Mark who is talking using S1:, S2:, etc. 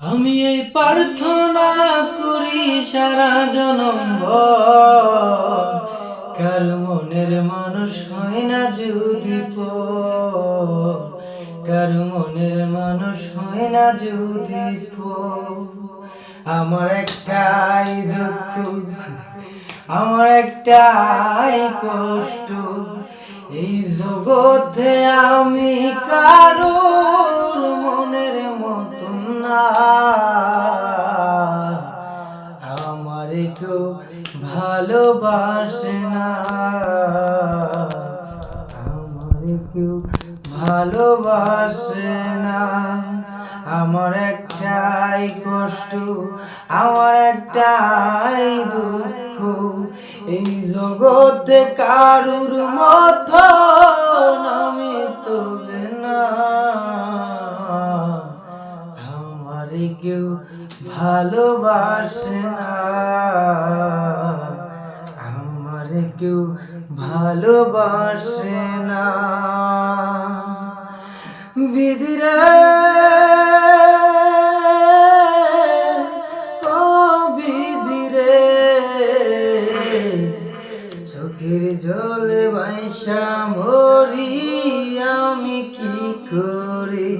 S1: আমি এই প্রার্থনা করি সারা জনম কার মনের মানুষ হয় না যদি কার মনের মানুষ হয় না যদি আমার একটাই দুঃখ, আমার একটাই কষ্ট। এই জগতে আমি কারোর আমার কেউ ভালোবাসে না। আমার কেউ ভালোবাসে না। আমার একটাই কষ্ট, আমার একটাই দুঃখ। এই জগতে কারুর মত আমি কেউ ভালোবাসে না। আমার কেউ ভালোবাসে না। বিদিরে চোখের জলে বাইসা মরি, আমি কি করি?